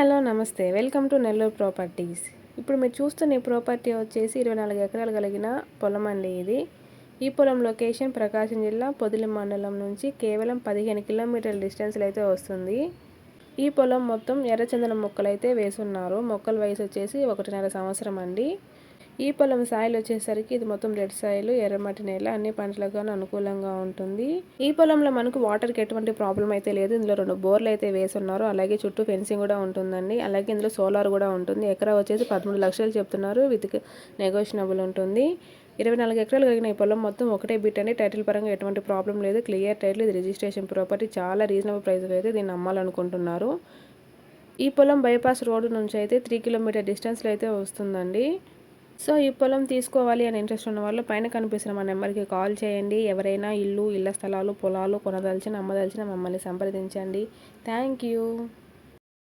Hello నమస్తే. Welcome to Nellore properties. ఇప్పుడు మీరు చూస్తున్న ఈ ప్రాపర్టీ వచ్చేసి ఇరవై నాలుగు ఎకరాలు కలిగిన పొలం అండి ఇది. ఈ పొలం లొకేషన్ ప్రకాశం జిల్లా పొదిలి మండలం నుంచి కేవలం పదిహేను కిలోమీటర్ల డిస్టెన్స్లో అయితే వస్తుంది. ఈ పొలం మొత్తం ఎర్రచందనం మొక్కలు అయితే వేసున్నారు. మొక్కల వయసు వచ్చేసి ఒకటిన్నర సంవత్సరం అండి. ఈ పొలం సాయిల్ వచ్చేసరికి ఇది మొత్తం రెడ్ సాయిల్ ఎర్రమట్టి నేల అన్ని పంటలకు అనుకూలంగా ఉంటుంది. ఈ పొలంలో మనకు వాటర్కి ఎటువంటి ప్రాబ్లం అయితే లేదు. ఇందులో రెండు బోర్లు అయితే వేసున్నారు. అలాగే చుట్టూ ఫెన్సింగ్ కూడా ఉంటుందండి. అలాగే ఇందులో సోలార్ కూడా ఉంటుంది. ఎకరా వచ్చేసి పదమూడు లక్షలు చెప్తున్నారు. విత్ నెగోషియబుల్ ఉంటుంది. ఇరవై నాలుగు ఎకరాలు కలిగిన ఈ పొలం మొత్తం ఒకటే బిట్ అండి. టైటిల్ పరంగా ఎటువంటి ప్రాబ్లం లేదు. క్లియర్ టైటిల్ ఇది రిజిస్ట్రేషన్ ప్రాపర్టీ చాలా రీజనబుల్ ప్రైస్ అయితే దీన్ని అమ్మాలనుకుంటున్నారు. ఈ పొలం బైపాస్ రోడ్డు నుంచి అయితే త్రీ కిలోమీటర్ డిస్టెన్స్లో అయితే వస్తుందండి. సో ఈ పొలం తీసుకోవాలి అని ఇంట్రెస్ట్ ఉన్న వాళ్ళు పైన కనిపిస్తున్న మా నెంబర్కి కాల్ చేయండి. ఎవరైనా ఇల్లు ఇళ్ళ స్థలాలు పొలాలు కొనదలిచిన అమ్మదలిచిన మమ్మల్ని సంప్రదించండి. Thank you.